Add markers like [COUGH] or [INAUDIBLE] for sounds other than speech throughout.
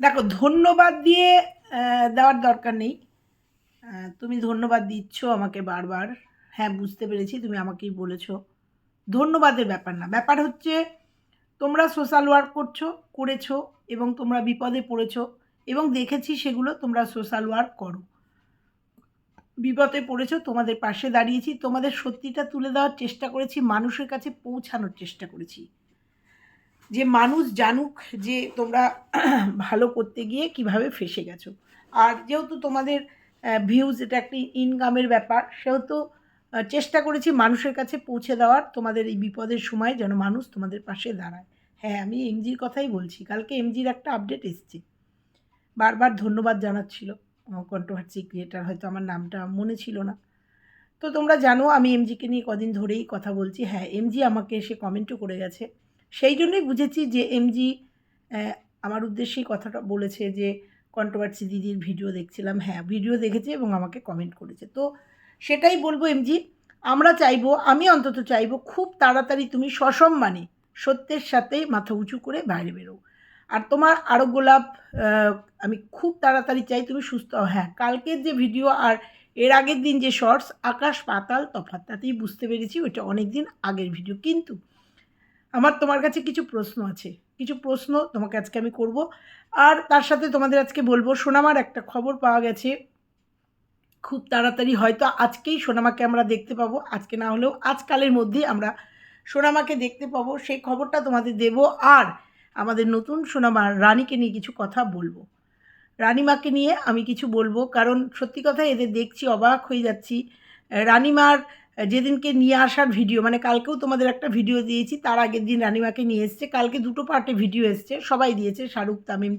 দেখো, ধন্যবাদ দিয়ে দেওয়ার দরকার নেই। তুমি ধন্যবাদ দিচ্ছ আমাকে বারবার। হ্যাঁ বুঝতে পেরেছি, তুমি আমাকেই বলেছ। ধন্যবাদের ব্যাপার না। ব্যাপার হচ্ছে, তোমরা সোশ্যাল ওয়ার্ক করছ, করেছ এবং তোমরা বিপদে পড়েছো এবং দেখেছি সেগুলো তোমরা সোশ্যাল ওয়ার্ক করো। বিপদে পড়েছো, তোমাদের পাশে দাঁড়িয়েছি, তোমাদের সত্যিটা তুলে দেওয়ার চেষ্টা করেছি, মানুষের কাছে পৌঁছানোর চেষ্টা করেছি। যে মানুষ জানুক যে তোমরা [CLEARS THROAT] ভালো করতে গিয়ে কীভাবে ফেসে গেছো। আর যেহেতু তোমাদের ভিউজ এটা একটি ইনকামের ব্যাপার, সেহেতু চেষ্টা করেছি মানুষের কাছে পৌঁছে দেওয়ার, তোমাদের এই বিপদের সময় যেন মানুষ তোমাদের পাশে দাঁড়ায়। হ্যাঁ আমি এমজির কথাই বলছি, কালকে এমজির একটা আপডেট এসছে। বারবার ধন্যবাদ জানাচ্ছিল কন্ট্রোভার্সি ক্রিয়েটার হয়তো আমার নামটা মনে ছিল না। তো তোমরা জানো, আমি এমজিকে নিয়ে কদিন ধরেই কথা বলছি। হ্যাঁ এমজি আমাকে এসে কমেন্টও করে গেছে। সেই জন্যই বুঝেছি যে এমজি আমার উদ্দেশ্যেই কথাটা বলেছে যে কন্ট্রোভার্সি দিদির ভিডিও দেখছিলাম। হ্যাঁ ভিডিও দেখেছে এবং আমাকে কমেন্ট করেছে। তো সেটাই বলব এমজি আমরা চাইব, আমি অন্তত চাইব খুব তাড়াতাড়ি তুমি সসম্মানে সত্যের সাথে মাথা উঁচু করে বাইরে বেরো। আর তোমার আরোগ্য গোলাপ আমি খুব তাড়াতাড়ি চাই তুমি সুস্থ হ্যাঁ কালকের যে ভিডিও আর এর আগের দিন যে শর্টস আকাশ পাতাল তফাৎ, তাতেই বুঝতে পেরেছি ওইটা অনেক দিন আগের ভিডিও কিন্তু আমার তোমার কাছে কিছু প্রশ্ন আছে। কিছু প্রশ্ন তোমাকে আজকে আমি করব। আর তার সাথে তোমাদের আজকে বলব, সোনামার একটা খবর পাওয়া গেছে। খুব তাড়াতাড়ি হয়তো আজকেই সোনামাকে আমরা দেখতে পাবো। আজকে না হলেও আজকালের মধ্যেই আমরা সোনামাকে দেখতে পাবো। সেই খবরটা তোমাদের দেব। আর আমাদের নতুন সোনামার রানীকে নিয়ে কিছু কথা বলব। রানীমাকে নিয়ে আমি কিছু বলব। কারণ সত্যি কথা এদের দেখছি, অবাক হয়ে যাচ্ছি। রানীমার যেদিনকে নিয়ে আসার ভিডিও মানে কালকেও তোমাদের একটা ভিডিও দিয়েছি তার আগের দিন রানিমাকে নিয়ে এসছে। কালকে দুটো পার্টে ভিডিও এসছে সবাই দিয়েছে শাহরুখ তামিম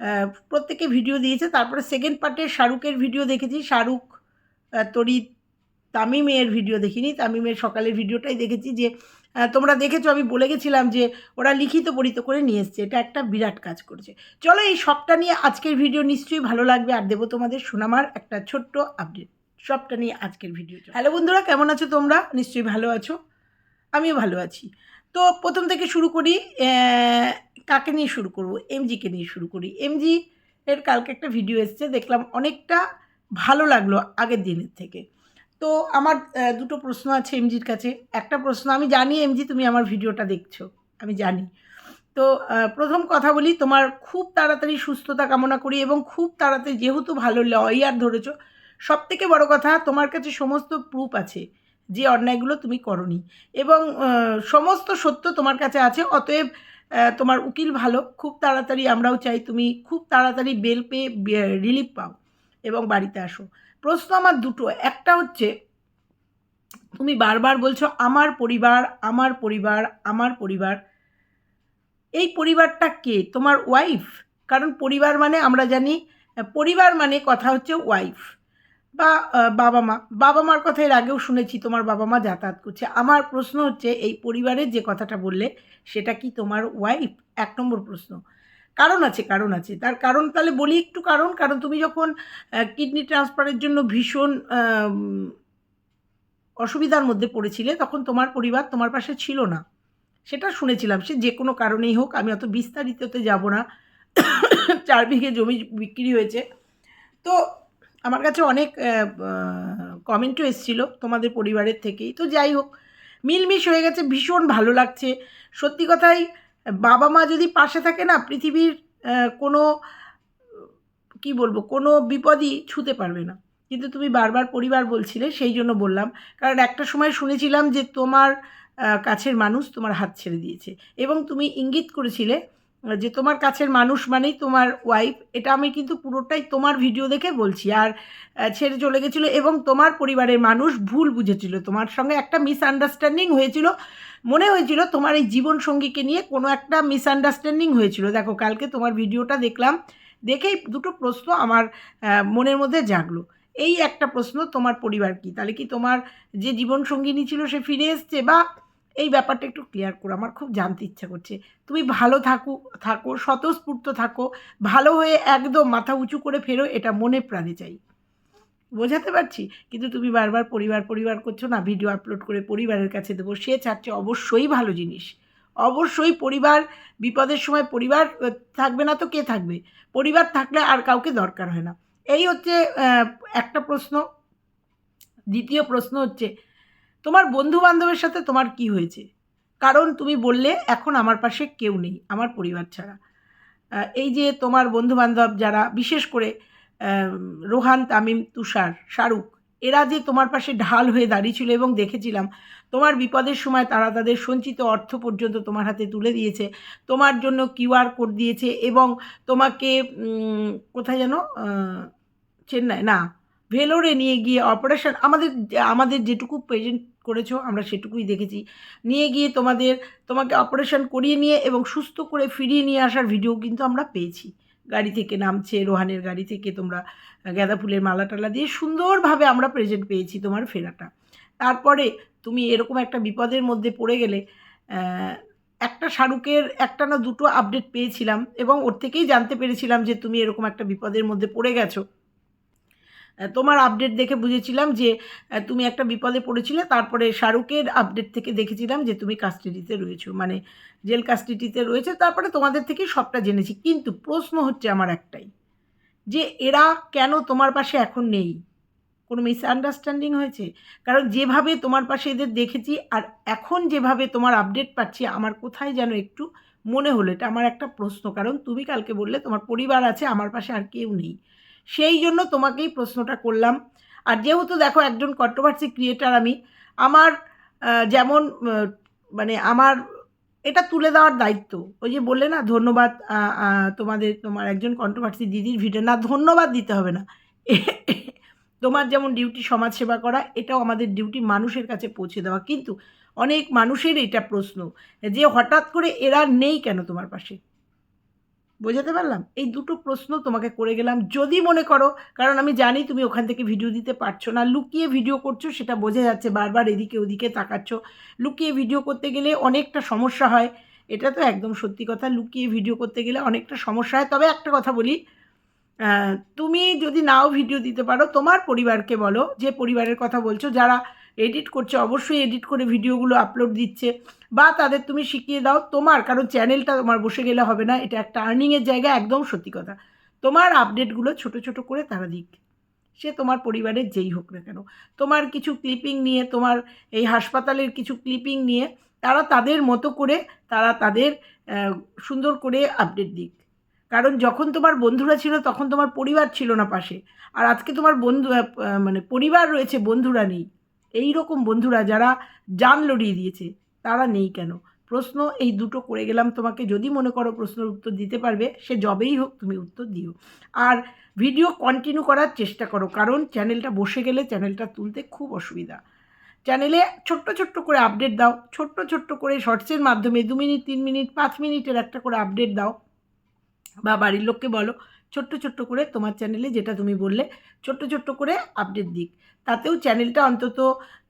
আহ, প্রত্যেকে ভিডিও দিয়েছে। তারপরে সেকেন্ড পার্টে শাহরুখের ভিডিও দেখেছি শাহরুখ তরিত তামিমের ভিডিও দেখিনি। তামিমের সকালের ভিডিওটাই দেখেছি যে তোমরা দেখেছ আমি বলে গেছিলাম যে ওরা লিখিত পরিত করে নিয়ে এসছে। এটা একটা বিরাট কাজ করেছে। চলো এই সবটা নিয়ে আজকের ভিডিও নিশ্চয়ই ভালো লাগবে। আর দেবো তোমাদের সোনামার একটা ছোট্ট আপডেট সবটা নিয়ে আজকের ভিডিও হ্যালো বন্ধুরা, কেমন আছো তোমরা? নিশ্চয়ই ভালো আছো। আমিও ভালো আছি। তো প্রথম থেকে শুরু করি কাকে নিয়ে শুরু করব? এমজিকে নিয়ে শুরু করি। এমজি এর কালকে একটা ভিডিও এসছে, দেখলাম অনেকটা ভালো লাগল আগের দিনের থেকে। তো আমার দুটো প্রশ্ন আছে এমজির কাছে। একটা প্রশ্ন, আমি জানি এমজি তুমি আমার ভিডিওটা দেখছ, আমি জানি। তো প্রথম কথা বলি, তোমার খুব তাড়াতাড়ি সুস্থতা কামনা করি এবং খুব তাড়াতাড়ি, যেহেতু ভালো লয়ার ধরেছো সব থেকে বড় কথা, তোমার কাছে সমস্ত প্রুফ আছে যে অন্যায়গুলো তুমি করনি। এবং সমস্ত সত্য তোমার কাছে আছে, অতএব তোমার উকিল ভালো, খুব তাড়াতাড়ি আমরাও চাই তুমি খুব তাড়াতাড়ি বেল পেয়ে রিলিফ পাও এবং বাড়িতে আসো। প্রশ্ন আমার দুটো, একটা হচ্ছে, তুমি বারবার বলছো, আমার পরিবার আমার পরিবার আমার পরিবার। এই পরিবারটা কে? তোমার ওয়াইফ কারণ পরিবার মানে আমরা জানি, পরিবার মানে কথা হচ্ছে ওয়াইফ বা বাবা মা। বাবা মার কথা এর আগেও শুনেছি, তোমার বাবা মা যাতায়াত করছে। আমার প্রশ্ন হচ্ছে, এই পরিবারের যে কথাটা বললে, সেটা কি তোমার ওয়াইফ এক নম্বর প্রশ্ন। কারণ আছে কারণ আছে। তার কারণ তাহলে বলি একটু কারণ। কারণ তুমি যখন কিডনি ট্রান্সফারের জন্য ভীষণ অসুবিধার মধ্যে পড়েছিলে, তখন তোমার পরিবার তোমার পাশে ছিল না। সেটা শুনেছিলাম। সে যে কোনো কারণেই হোক, আমি অত বিস্তারিততে যাব না। চার বিঘে জমি বিক্রি হয়েছে। তো আমার কাছে অনেক কমেন্টও এসেছিল তোমাদের পরিবারের থেকেই। তো যাই হোক, মিলমিশ হয়ে গেছে, ভীষণ ভালো লাগছে। সত্যি কথাই, বাবা মা যদি পাশে থাকে না, পৃথিবীর কোনো, কি বলব, কোনো বিপদই ছুতে পারবে না। কিন্তু তুমি বারবার পরিবার বলছিলে, সেই জন্য বললাম। কারণ একটা সময় শুনেছিলাম যে তোমার কাছের মানুষ তোমার হাত ছেড়ে দিয়েছে। এবং তুমি ইঙ্গিত করেছিলে যে তোমার কাছের মানুষ মানেই তোমার ওয়াইফ এটা আমি কিন্তু পুরোটাই তোমার ভিডিও দেখে বলছি। আর ছেড়ে চলে গেছিল এবং তোমার পরিবারের মানুষ ভুল বুঝেছিল। তোমার সঙ্গে একটা মিসআন্ডারস্ট্যান্ডিং হয়েছিল। মনে হয়েছিল তোমার এই জীবন সঙ্গীকে নিয়ে কোনো একটা মিসআন্ডারস্ট্যান্ডিং হয়েছিল। দেখো, কালকে তোমার ভিডিওটা দেখলাম, দেখেই দুটো প্রশ্ন আমার মনের মধ্যে জাগলো। এই একটা প্রশ্ন, তোমার পরিবার কি? তাহলে কি তোমার যে জীবন সঙ্গিনী ছিল সে ফিরে এসছে বা এই ব্যাপারটা একটু ক্লিয়ার করো, আমার খুব জানতে ইচ্ছা করছে। তুমি ভালো থাকো থাকো, স্বতঃস্ফূর্ত থাকো, ভালো হয়ে একদম মাথা উঁচু করে ফেরো, এটা মনে প্রাণে চাই। বোঝাতে পারছি? কিন্তু তুমি বারবার পরিবার পরিবার করছ না ভিডিও আপলোড করে পরিবারের কাছে দেবো, সে চাচ্ছে অবশ্যই ভালো জিনিস। অবশ্যই পরিবার, বিপদের সময় পরিবার থাকবে না তো কে থাকবে? পরিবার থাকলে আর কাউকে দরকার হয় না। এই হচ্ছে একটা প্রশ্ন। দ্বিতীয় প্রশ্ন হচ্ছে তোমার বন্ধু বান্ধবের সাথে তোমার কি হয়েছে? কারণ তুমি বললে এখন আমার পাশে কেউ নেই, আমার পরিবার ছাড়া। এই যে তোমার বন্ধু বান্ধব যারা, বিশেষ করে রোহান, তামিম, তুষার, শাহরুখ, এরা যে তোমার পাশে ঢাল হয়ে দাঁড়িয়েছিল এবং দেখেছিলাম, তোমার বিপদের সময় তারা তাদের সঞ্চিত অর্থ পর্যন্ত তোমার হাতে তুলে দিয়েছে, তোমার জন্য কিউআর কোড দিয়েছে এবং তোমাকে কোথায় যেন চেন্নাই, না ভেলোরে নিয়ে গিয়ে অপারেশন আমাদের আমাদের যেটুকু প্রেজেন্ট করেছ, আমরা সেটুকুই দেখেছি। নিয়ে গিয়ে তোমাদের, তোমাকে অপারেশন করিয়ে নিয়ে এবং সুস্থ করে ফিরিয়ে নিয়ে আসার ভিডিও কিন্তু আমরা পেয়েছি। গাড়ি থেকে নামছে, রোহানের গাড়ি থেকে তোমরা গাঁদা ফুলের মালা টালা দিয়ে সুন্দরভাবে আমরা প্রেজেন্ট পেয়েছি তোমার ফেরাটা। তারপরে তুমি এরকম একটা বিপদের মধ্যে পড়ে গেলে একটা শাহরুখের একটা না দুটো আপডেট পেয়েছিলাম এবং ওর থেকেই জানতে পেরেছিলাম যে তুমি এরকম একটা বিপদের মধ্যে পড়ে গেছো। তোমার আপডেট দেখে বুঝেছিলাম যে তুমি একটা বিপদে পড়েছিলে, তারপরে শাহরুখের আপডেট থেকে দেখেছিলাম যে তুমি কাস্টাডিতে রয়েছো মানে জেল কাস্টাডিতে রয়েছে, তারপরে তোমাদের থেকে সবটা জেনেছি। কিন্তু প্রশ্ন হচ্ছে আমার একটাই, যে এরা কেন তোমার পাশে এখন নেই? কোনো মিসআন্ডারস্ট্যান্ডিং হয়েছে? কারণ যেভাবে তোমার পাশে এদের দেখেছি, আর এখন যেভাবে তোমার আপডেট পাচ্ছি, আমার কোথায় যেন একটু মনে হলো, এটা আমার একটা প্রশ্ন। কারণ তুমি কালকে বললে তোমার পরিবার আছে, আমার পাশে আর কেউ নেই। সেই জন্য তোমাকেই প্রশ্নটা করলাম। আর যেহেতু দেখো একজন কন্ট্রোভার্সি ক্রিয়েটার আমি, আমার যেমন মানে আমার, এটা তুলে দেওয়ার দায়িত্ব। ওই যে বললে না, ধন্যবাদ তোমাদের, তোমার একজন কন্ট্রোভার্সি দিদির ভিডিও না, ধন্যবাদ দিতে হবে না। [LAUGHS] তোমার যেমন ডিউটি সমাজসেবা করা, এটাও আমাদের ডিউটি মানুষের কাছে পৌঁছে দেওয়া। কিন্তু অনেক মানুষের এটা প্রশ্ন, যে হঠাৎ করে এরা নেই কেন তোমার পাশে? বোঝাতে পারলাম? এই দুটো প্রশ্ন তোমাকে করে গেলাম, যদি মনে করো, কারণ আমি জানি তুমি ওখান থেকে ভিডিও দিতে পারছ না, লুকিয়ে ভিডিও করছ, সেটা বোঝা যাচ্ছে বারবার এদিকে ওদিকে তাকাচ্ছ। লুকিয়ে ভিডিও করতে গেলে অনেকটা সমস্যা হয়, এটা তো একদম সত্যি কথা, লুকিয়ে ভিডিও করতে গেলে অনেকটা সমস্যা হয়। তবে একটা কথা বলি তুমি যদি নাও ভিডিও দিতে পারো, তোমার পরিবারকে বলো, যে পরিবারের কথা বলছো, যারা এডিট করছে, অবশ্যই এডিট করে ভিডিওগুলো আপলোড দিচ্ছে। বা তাদের তুমি শিখিয়ে দাও তোমার, কারণ চ্যানেলটা তোমার বসে গেলে হবে না, এটা একটা আর্নিংয়ের জায়গা, একদম সত্যি কথা। তোমার আপডেটগুলো ছোট ছোট করে তারা দিক। সে তোমার পরিবারের যেই হোক না কেন। তোমার কিছু ক্লিপিং নিয়ে, তোমার এই হাসপাতালের কিছু ক্লিপিং নিয়ে, তারা তাদের মতো করে, তারা তাদের সুন্দর করে আপডেট দিক। কারণ যখন তোমার বন্ধুরা ছিল, তখন তোমার পরিবার ছিল না পাশে। আর আজকে তোমার বন্ধু মানে পরিবার রয়েছে, বন্ধুরা নেই। এই রকম বন্ধুরা যারা জান লড়িয়ে দিয়েছে। তারা নেই কেন? প্রশ্ন এই দুটো করে গেলাম তোমাকে। যদি মনে করো প্রশ্নের উত্তর দিতে পারবে, সে জবেই হোক তুমি উত্তর দিও। আর ভিডিও কন্টিনিউ করার চেষ্টা করো, কারণ চ্যানেলটা বসে গেলে চ্যানেলটা তুলতে খুব অসুবিধা। চ্যানেলে ছোট্ট ছোট্ট করে আপডেট দাও, ছোট্ট ছোট্ট করে শর্টসের মাধ্যমে দু মিনিট, তিন মিনিট, পাঁচ মিনিটের একটা করে আপডেট দাও। বা বাড়ির লোককে বলো, ছোট্ট ছোট্ট করে তোমার চ্যানেলে যেটা তুমি বললে, ছোট্ট ছোট্ট করে আপডেট দিক। তাতেও চ্যানেলটা অন্তত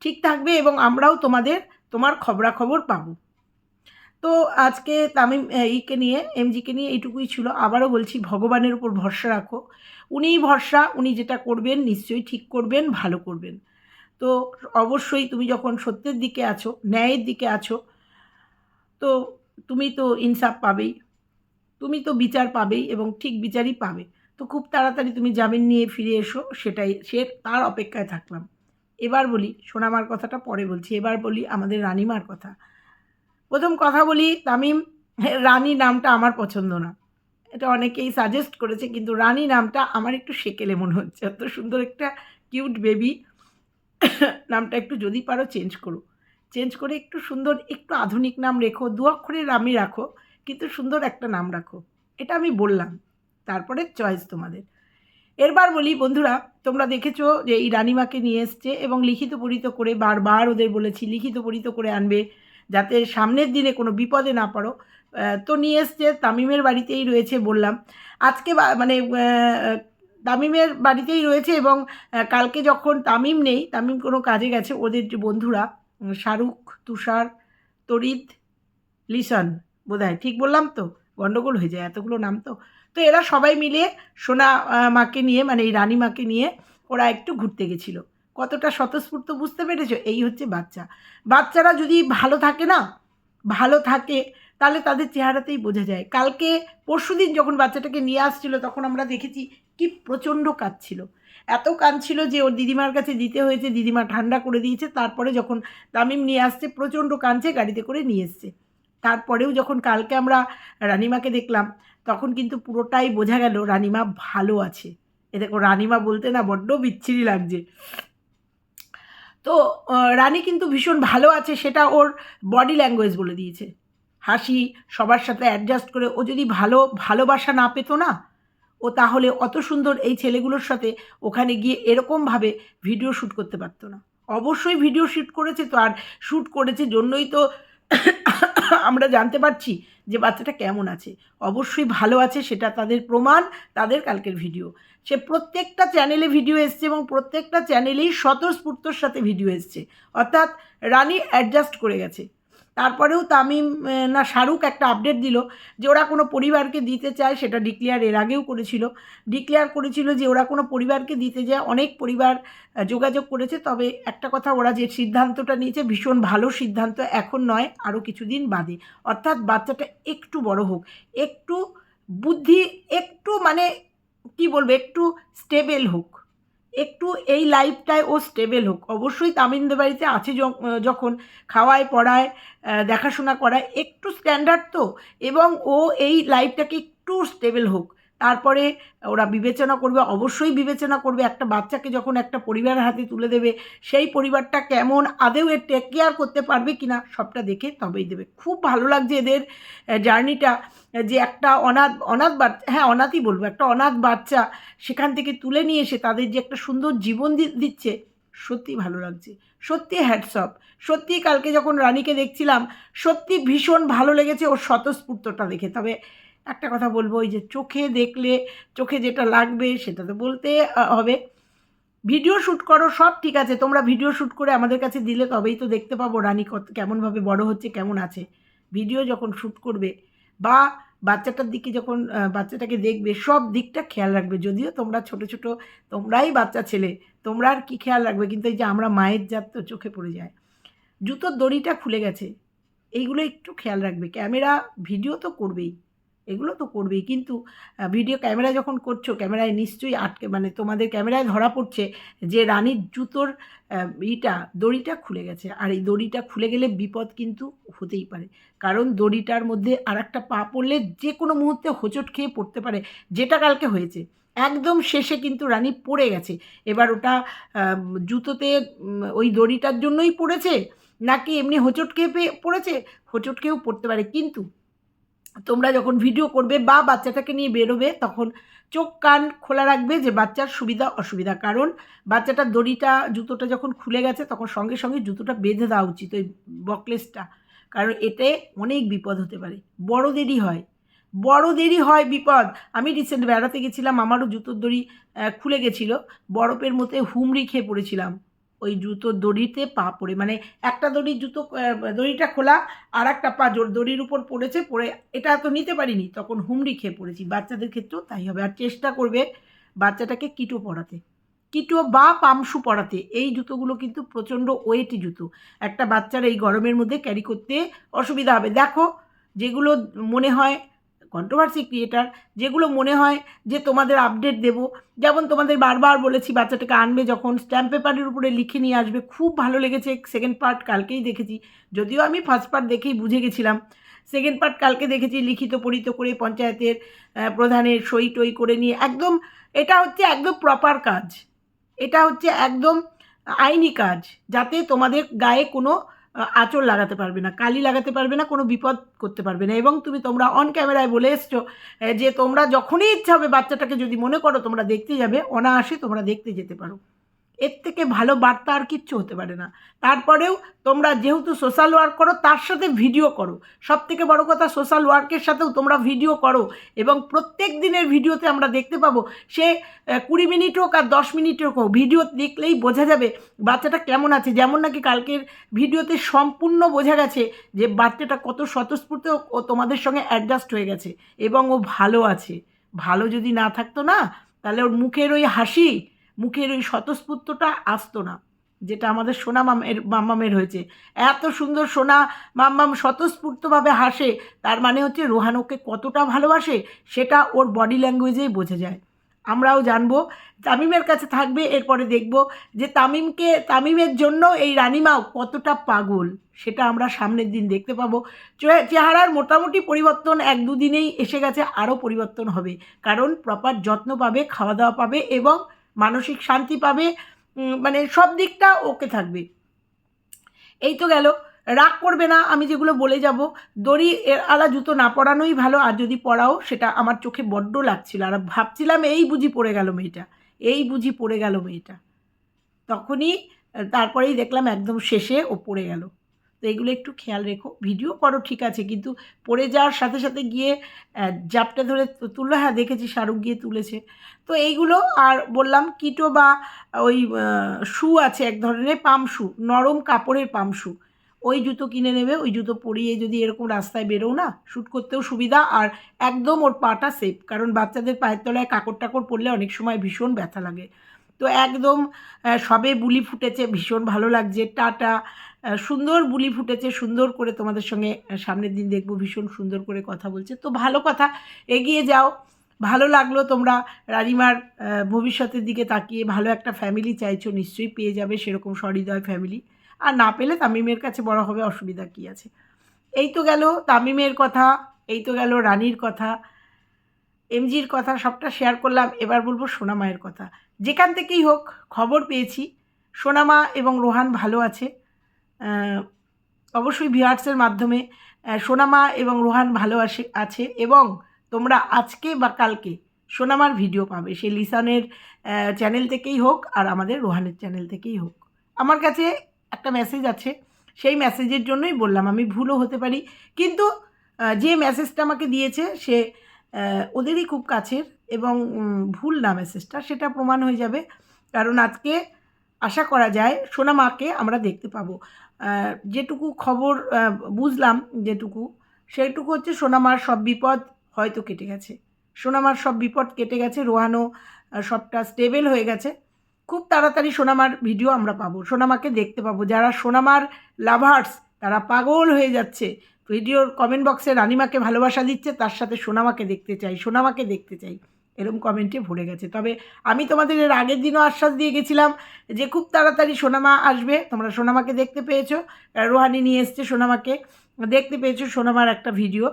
ঠিক থাকবে এবং আমরাও তোমাদের তোমার খবরাখবর পাবো। তো আজকে তামিম ইকে নিয়ে, এমজিকে নিয়ে এইটুকুই ছিল। আবারও বলছি, ভগবানের উপর ভরসা রাখো। উনিই ভরসা, উনি যেটা করবেন নিশ্চয়ই ঠিক করবেন, ভালো করবেন। তো অবশ্যই তুমি যখন সত্যের দিকে আছো, ন্যায়ের দিকে আছো, তো তুমি তো ইনসাফ পাবেই। তুমি তো বিচার পাবেই এবং ঠিক বিচারই পাবে। তো খুব তাড়াতাড়ি তুমি জামিন নিয়ে ফিরে এসো, সেটাই, সে, তার অপেক্ষায় থাকলাম। এবার বলি, সোনামার কথাটা পরে বলছি, এবার বলি আমাদের রানীমার কথা। প্রথম কথা বলি, তামিম, রানী নামটা আমার পছন্দ না। এটা অনেকেই সাজেস্ট করেছে, কিন্তু রানী নামটা আমার একটু সেকেলে মনে হচ্ছে। এত সুন্দর একটা কিউট বেবি নামটা একটু যদি পারো চেঞ্জ করো। চেঞ্জ করে একটু সুন্দর, একটু আধুনিক নাম রেখো, দু অক্ষরের নামই রাখো, কিন্তু সুন্দর একটা নাম রাখো। এটা আমি বললাম, তারপরে চয়েস তোমাদের। এরবার বলি বন্ধুরা তোমরা দেখেছ যে এই রানিমাকে নিয়ে এসছে এবং লিখিত পড়িত করে বারবার ওদের বলেছি লিখিত পড়িত করে আনবে যাতে সামনের দিনে কোনো বিপদে না আহ, তো নিয়ে এসছে তামিমের বাড়িতেই রয়েছে বললাম। আজকে মানে তামিমের বাড়িতেই রয়েছে এবং কালকে যখন তামিম নেই তামিম কোনো কাজে গেছে ওদের যে বন্ধুরা শাহরুখ তুষার তরিদ লিসন বোধহয় ঠিক বললাম তো? গণ্ডগোল হয়ে যায় এতগুলো নাম তো। তো এরা সবাই মিলে সোনা মাকে নিয়ে মানে এই রানী মাকে নিয়ে ওরা একটু ঘুরতে গেছিল। কতটা স্বতঃস্ফূর্ত বুঝতে পেরেছ? এই হচ্ছে বাচ্চা। বাচ্চারা যদি ভালো থাকে না, ভালো থাকে, তাহলে তাদের চেহারাতেই বোঝা যায়। কালকে পরশু দিন যখন বাচ্চাটাকে নিয়ে আসছিল, তখন আমরা দেখেছি কি প্রচণ্ড কাঁদছিল। এত কাঁদছিল যে ওর দিদিমার কাছে দিতে হয়েছে, দিদিমা ঠান্ডা করে দিয়েছে, তারপরে যখন তামিম নিয়ে আসছে, প্রচণ্ড কাঁদছে, গাড়িতে করে নিয়ে এসছে। তারপরেও যখন কালকে আমরা রানিমাকে দেখলাম তখন কিন্তু পুরোটাই বোঝা গেল রানিমা ভালো আছে। এ দেখো, রানিমা বলতে না বড্ড বিচ্ছিরি লাগছে। তো রানী কিন্তু ভীষণ ভালো আছে, সেটা ওর বডি ল্যাঙ্গুয়েজ বলে দিয়েছে। হাসি, সবার সাথে অ্যাডজাস্ট করে, ও যদি ভালো, ভালোবাসা না পেতো না, ও তাহলে অত সুন্দর এই ছেলেগুলোর সাথে ওখানে গিয়ে এরকমভাবে ভিডিও শ্যুট করতে পারতো না। অবশ্যই ভিডিও শ্যুট করেছে তো, আর শ্যুট করেছে জন্যই তো আমরা জানতে পারছি যে বাচ্চাটা কেমন আছে। অবশ্যই ভালো আছে, সেটা তাদের প্রমাণ, তাদের কালকের ভিডিও সে প্রত্যেকটা চ্যানেলে ভিডিও এসছে এবং প্রত্যেকটা চ্যানেলেই স্বতঃস্ফূর্তর সাথে ভিডিও এসছে। অর্থাৎ রানী অ্যাডজাস্ট করে গেছে। তারপরেও তামিম না, শাহরুখ একটা আপডেট দিল যে ওরা কোনো পরিবারকে দিতে চায় সেটা ডিক্লেয়ার এর আগেও করেছিল। ডিক্লেয়ার করেছিল যে ওরা কোনো পরিবারকে দিতে যায়, অনেক পরিবার যোগাযোগ করেছে। তবে একটা কথা, ওরা যে সিদ্ধান্তটা নিয়েছে ভীষণ ভালো সিদ্ধান্ত, এখন নয়, আরও কিছুদিন বাদে। অর্থাৎ বাচ্চাটা একটু বড় হোক, একটু বুদ্ধি, একটু মানে কি বলব, একটু স্টেবেল হোক। একটু এই লাইফটায় ও স্টেবেল হোক। অবশ্যই তামিনদের বাড়িতে আছে যখন খাওয়ায়, পড়ায় দেখাশোনা করায়, একটু স্ট্যান্ডার্ড তো। এবং ও এই লাইফটাকে একটু স্টেবেল হোক। তারপরে ওরা বিবেচনা করবে, অবশ্যই বিবেচনা করবে, একটা বাচ্চাকে যখন একটা পরিবারের হাতে তুলে দেবে, সেই পরিবারটা কেমন আদেও এর টেক কেয়ার করতে পারবে কিনা, সবটা দেখে তবেই দেবে। খুব ভালো লাগছে এদের জার্নিটা যে একটা অনাথ অনাথ বাচ্চা হ্যাঁ অনাথই বলব, একটা অনাথ বাচ্চা সেখান থেকে তুলে নিয়ে এসে তাদের যে একটা সুন্দর জীবন দিচ্ছে, সত্যি ভালো লাগছে। সত্যি হ্যাটসঅপ সত্যি কালকে যখন রানীকে দেখছিলাম, সত্যি ভীষণ ভালো লেগেছে ওর স্বতঃস্ফূর্তটা দেখে। তবে একটা কথা বলব, ওই যে চোখে দেখলে, চোখে যেটা লাগবে সেটা তো বলতে হবে। ভিডিও শ্যুট করো, সব ঠিক আছে, তোমরা ভিডিও শ্যুট করে আমাদের কাছে দিলে তবেই তো দেখতে পাবো রানী কত, কেমনভাবে বড় হচ্ছে, কেমন আছে। ভিডিও যখন শ্যুট করবে, বা বাচ্চাটার দিকে যখন বাচ্চাটাকে দেখবে, সব দিকটা খেয়াল রাখবে। যদিও তোমরা ছোট ছোট, তোমরাই বাচ্চা ছেলে, তোমরা আর কী খেয়াল রাখবে? কিন্তু এই যে আমরা মায়ের জাত তো চোখে পড়ে যায়। জুতোর দড়িটা খুলে গেছে, এইগুলো একটু খেয়াল রাখবে। ক্যামেরা, ভিডিও তো করবেই। এগুলো তো করবেই। কিন্তু ভিডিও ক্যামেরা যখন করছ ক্যামেরায় নিশ্চয়ই আটকে মানে তোমাদের ক্যামেরায় ধরা পড়ছে যে রানীর জুতোর ইটা, দড়িটা খুলে গেছে। আর এই দড়িটা খুলে গেলে বিপদ কিন্তু হতেই পারে। কারণ দড়িটার মধ্যে আর একটা পা পড়লে যে কোনো মুহূর্তে হোঁচট খেয়ে পড়তে পারে, যেটা কালকে হয়েছে। একদম শেষে কিন্তু রানী পড়ে গেছে। এবার ওটা জুতোতে ওই দড়িটার জন্যই পড়েছে? নাকি এমনি হোঁচট খেয়ে পড়েছে? হোঁচট খেয়েও পড়তে পারে। কিন্তু তোমরা যখন ভিডিও করবে বা বাচ্চাটাকে নিয়ে বেরোবে, তখন চোখ কান খোলা রাখবে যে বাচ্চার সুবিধা, অসুবিধা। কারণ বাচ্চাটার দড়িটা, জুতোটা যখন খুলে গেছে, তখন সঙ্গে সঙ্গে জুতোটা বেঁধে দেওয়া উচিত ওই বকলেসটা। কারণ এতে অনেক বিপদ হতে পারে। বড় দেরি হয়। বড় দেরি হয় বিপদ। আমি রিসেন্ট বেড়াতে গেছিলাম, আমারও জুতোর দড়ি খুলে গেছিল। বরফের মধ্যে হুমড়ি খেয়ে পড়েছিলাম। ওই জুতোর দড়িতে পা পড়ে মানে একটা দড়ির জুতো দড়িটা খোলা আর একটা পা জোর, দড়ির উপর পড়েছে, পড়ে, এটা তো নিতে পারিনি, তখন হুমড়ি খেয়ে পড়েছি। বাচ্চাদের ক্ষেত্রেও তাই হবে, আর চেষ্টা করবে বাচ্চাটাকে কিটো পরাতে। কিটো বা পামশু পরাতে, এই জুতোগুলো কিন্তু প্রচণ্ড ওয়েটি জুতো। একটা বাচ্চার এই গরমের মধ্যে ক্যারি করতে অসুবিধা হবে। দেখো, যেগুলো মনে হয় কন্ট্রোভার্সি ক্রিয়েটার যেগুলো মনে হয় যে তোমাদের আপডেট দেব। যেমন তোমাদের বারবার বলেছি, বাচ্চাটাকে আনবে যখন স্ট্যাম্প পেপারের উপরে লিখে নিয়ে আসবে। খুব ভালো লেগেছে সেকেন্ড পার্ট কালকেই দেখেছি। যদিও আমি ফার্স্ট পার্ট দেখেই বুঝে গেছিলাম। সেকেন্ড পার্ট কালকে দেখেছি, লিখিত পড়িত করে পঞ্চায়েতের প্রধানের সই টই করে নিয়ে। একদম, এটা হচ্ছে একদম প্রপার কাজ। এটা হচ্ছে একদম আইনি কাজ। যাতে তোমাদের গায়ে কোনো আঁচড় লাগাতে পারবে না, কালি লাগাতে পারবে না, কোনো বিপদ করতে পারবে না। এবং তুমি তোমরা অন ক্যামেরায় বলে এসছো যে তোমরা যখনই ইচ্ছা হবে বাচ্চাটাকে যদি মনে করো তোমরা দেখতে যাবে, অনায়াসে তোমরা দেখতে যেতে পারো। এর থেকে ভালো বার্তা আর কিচ্ছু হতে পারে না। তারপরেও তোমরা যেহেতু সোশ্যাল ওয়ার্ক করো, তার সাথে ভিডিও করো। সব থেকে বড় কথা সোশ্যাল ওয়ার্কের সাথেও তোমরা ভিডিও করো এবং প্রত্যেক দিনের ভিডিওতে আমরা দেখতে পাবো, সে কুড়ি মিনিট হোক আর দশ মিনিট হোক ভিডিও দেখলেই বোঝা যাবে বাচ্চাটা কেমন আছে। যেমন নাকি কালকের ভিডিওতে সম্পূর্ণ বোঝা গেছে যে বাচ্চাটা কত স্বতঃস্ফূর্ত ও তোমাদের সঙ্গে অ্যাডজাস্ট হয়ে গেছে এবং ও ভালো আছে। ভালো যদি না থাকতো না, তাহলে ওর মুখের ওই হাসি মুখের ওই স্বতঃস্ফূর্তটা আসতো না, যেটা আমাদের সোনা মামের, মাম্মামের হয়েছে। এত সুন্দর সোনা মাম্মাম স্বতঃস্ফূর্তভাবে হাসে, তার মানে হচ্ছে রোহান ওকে কতটা ভালোবাসে, সেটা ওর বডি ল্যাঙ্গুয়েজেই বোঝা যায়। আমরাও জানব, তামিমের কাছে থাকবে, এরপরে দেখব যে তামিমকে, তামিমের জন্য এই রানিমাও কতটা পাগল, সেটা আমরা সামনের দিন দেখতে পাবো। চেহারার মোটামুটি পরিবর্তন এক দুদিনেই এসে গেছে, আরও পরিবর্তন হবে। কারণ প্রপার যত্ন পাবে, খাওয়া দাওয়া পাবে এবং মানসিক শান্তি পাবে মানে সব দিকটা ওকে থাকবে। এই তো গেল, রাগ করবে না, আমি যেগুলো বলে যাব। দড়ি, এর আলা জুতো না পরানোই ভালো, আর যদি পরাও, সেটা আমার চোখে বড্ড লাগছিল। আর ভাবছিলাম এই বুঝি পড়ে গেল মেয়েটা, এই বুঝি পড়ে গেল মেয়েটা। তখনই, তারপরেই দেখলাম একদম শেষে ও পড়ে গেল। তো এগুলো একটু খেয়াল রেখো। ভিডিও করো ঠিক আছে, কিন্তু পড়ে যাওয়ার সাথে সাথে গিয়ে জাপটা ধরে তুললো হ্যাঁ দেখেছি, শাহরুখ গিয়ে তুলেছে। তো এইগুলো, আর বললাম কিটো বা ওই শু আছে এক ধরনের, পাম শু, নরম কাপড়ের পাম শু। ওই জুতো কিনে নেবে, ওই জুতো পরিয়ে যদি এরকম রাস্তায় বেরো না শ্যুট করতেও সুবিধা, আর একদম ওর পাটা সেফ কারণ বাচ্চাদের পায়ের তলায় কাকড় টাকড় পরলে অনেক সময় ভীষণ ব্যথা লাগে। তো একদম সবে বুলি ফুটেছে, ভীষণ ভালো লাগছে, টাটা সুন্দর বুলি ফুটেছে, সুন্দর করে তোমাদের সঙ্গে সামনের দিন দেখব, ভীষণ সুন্দর করে কথা বলছে। তো ভালো কথা, এগিয়ে যাও। ভালো লাগল তোমরা, রানিমার ভবিষ্যতের দিকে তাকিয়ে, ভালো একটা ফ্যামিলি চাইছো, নিশ্চয়ই পেয়ে যাবে সেরকম সহৃদয় ফ্যামিলি আর না পেলে তামিমের কাছে বড় হবে, অসুবিধা কী আছে? এই তো গেল তামিমের কথা, এই তো গেল রানীর কথা। এমজির কথা সবটা শেয়ার করলাম, এবার বলব সোনামায়ের কথা। যেখান থেকেই হোক, খবর পেয়েছি। সোনামা এবং রোহান ভালো আছে। অবশ্যই ভিউয়ার্সের মাধ্যমে সোনামা এবং রোহান ভালো আসে, আছে এবং তোমরা আজকে বা কালকে সোনামার ভিডিও পাবে। সে লিসানের চ্যানেল থেকেই হোক আর আমাদের রোহানের চ্যানেল থেকেই হোক। আমার কাছে একটা মেসেজ আছে, সেই মেসেজের জন্যই বললাম, আমি ভুলও হতে পারি, কিন্তু যে মেসেজটা আমাকে দিয়েছে সে ওদেরই খুব কাছের এবং ভুল না মেসেজটা সেটা প্রমাণ হয়ে যাবে। কারণ আজকে আশা করা যায় সোনামাকে আমরা দেখতে পাবো। যেটুকু খবর বুঝলাম যেটুকু সেটুকু হচ্ছে সোনামার সব বিপদ হয়তো কেটে গেছে। সোনামার সব বিপদ কেটে গেছে রোহানো সবটা স্টেবেল হয়ে গেছে। খুব তাড়াতাড়ি সোনামার ভিডিও আমরা পাবো। সোনামাকে দেখতে পাবো। যারা সোনামার লাভার্স তারা পাগল হয়ে যাচ্ছে। ভিডিওর কমেন্ট বক্সে রানিমাকে ভালোবাসা দিচ্ছে, তার সাথে সোনামাকে দেখতে চাই, সোনামাকে দেখতে চাই। এরকম কমেন্টে ভরে গেছে। তবে আমি তোমাদের এর আগের দিনও আশ্বাস দিয়ে গেছিলাম যে খুব তাড়াতাড়ি সোনামা আসবে। তোমরা সোনামাকে দেখতে পেয়েছ। রোহানি নিয়ে এসছে সোনামাকে। দেখতে পেয়েছ সোনামার একটা ভিডিও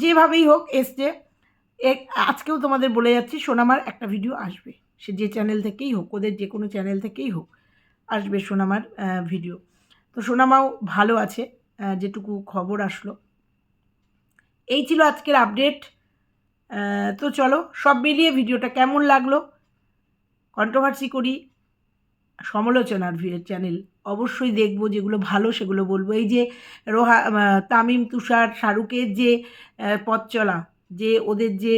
যেভাবেই হোক এসছে। আজকেও তোমাদের বলে যাচ্ছি, সোনামার একটা ভিডিও আসবে। সে যে চ্যানেল থেকেই হোক, ওদের যে কোনো চ্যানেল থেকেই হোক, আসবে সোনামার ভিডিও তো সোনামাও ভালো আছে যেটুকু খবর আসলো। এই ছিল আজকের আপডেট তো চলো, সব মিলিয়ে ভিডিওটা কেমন লাগল? কন্ট্রোভার্সি করি, সমালোচনার চ্যানেল অবশ্যই দেখব, যেগুলো ভালো সেগুলো বলব। এই যে রোহা তামিম, তুষার, শাহরুখের যে পথ চলা, যে ওদের যে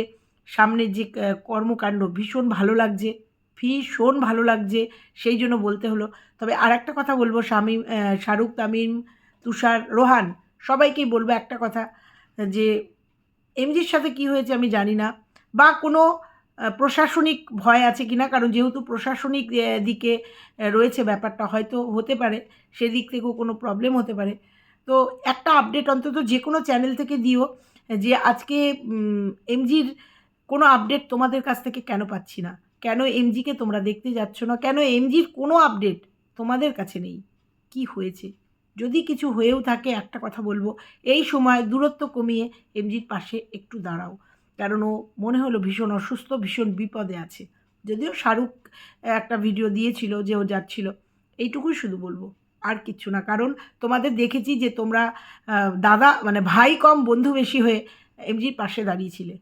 সামনের যে কর্মকাণ্ড, ভীষণ ভালো লাগছে, ভীষণ ভালো লাগছে, সেই জন্য বলতে হলো। তবে আর একটা কথা বলব শামিম শাহরুখ, তামিম, তুষার, রোহান, সবাইকেই বলব একটা কথা, যে এমজির সাথে কি হয়েছে আমি জানি না, বা কোনো প্রশাসনিক ভয় আছে কি না কারণ যেহেতু প্রশাসনিক দিকে রয়েছে ব্যাপারটা, হয়তো হতে পারে, সেদিক থেকেও কোনো প্রবলেম হতে পারে। তো একটা আপডেট অন্তত যে কোনো চ্যানেল থেকে দিও, যে আজকে এমজির কোনো আপডেট তোমাদের কাছ থেকে কেন পাচ্ছি না? কেন এমজিকে তোমরা দেখতে যাচ্ছ না? কেন এমজির কোনো আপডেট তোমাদের কাছে নেই? কি হয়েছে? যদি কিছু হয়েও থাকে, একটা কথা বলব, এই সময় দূরত্ব কমিয়ে এমজির পাশে একটু দাঁড়াও। কারণ ও মনে হলো ভীষণ অসুস্থ, ভীষণ বিপদে আছে। যদিও শাহরুখ একটা ভিডিও দিয়েছিল যে ও যাচ্ছিল, এইটুকুই শুধু বলব, আর কিচ্ছু না। কারণ তোমাদের দেখেছি যে তোমরা দাদা মানে ভাই কম বন্ধু বেশি হয়ে এমজির পাশে দাঁড়িয়েছিলে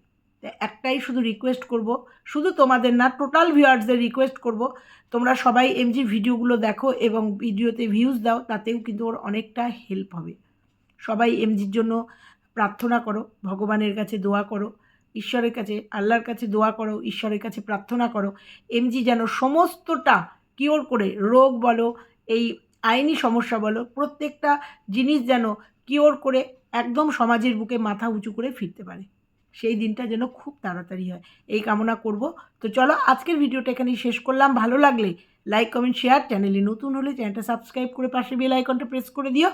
একটাই শুধু রিকোয়েস্ট করব। শুধু তোমাদের না টোটাল ভিউয়ার্সদের রিকোয়েস্ট করব। তোমরা সবাই এমজি ভিডিওগুলো দেখো এবং ভিডিওতে ভিউজ দাও, তাতেও কিন্তু ওর অনেকটা হেল্প হবে। সবাই এমজির জন্য প্রার্থনা করো, ভগবানের কাছে দোয়া করো, ঈশ্বরের কাছে, আল্লাহর কাছে দোয়া করো, ঈশ্বরের কাছে প্রার্থনা করো। এমজি যেন সমস্তটা কিওর করে, রোগ বলো, এই আইনি সমস্যা বলো, প্রত্যেকটা জিনিস যেন কিওর করে একদম সমাজের বুকে মাথা উঁচু করে ফিরতে পারে। সেই দিনটা যেন খুব তাড়াতাড়ি হয়। এই কামনা করব। তো চলো, আজকের ভিডিওটা এখানেই শেষ করলাম। ভালো লাগলে লাইক কমেন্ট শেয়ার চ্যানেলে নতুন হলে চ্যানেলটা সাবস্ক্রাইব করে পাশে বেল আইকনটা প্রেস করে দিও।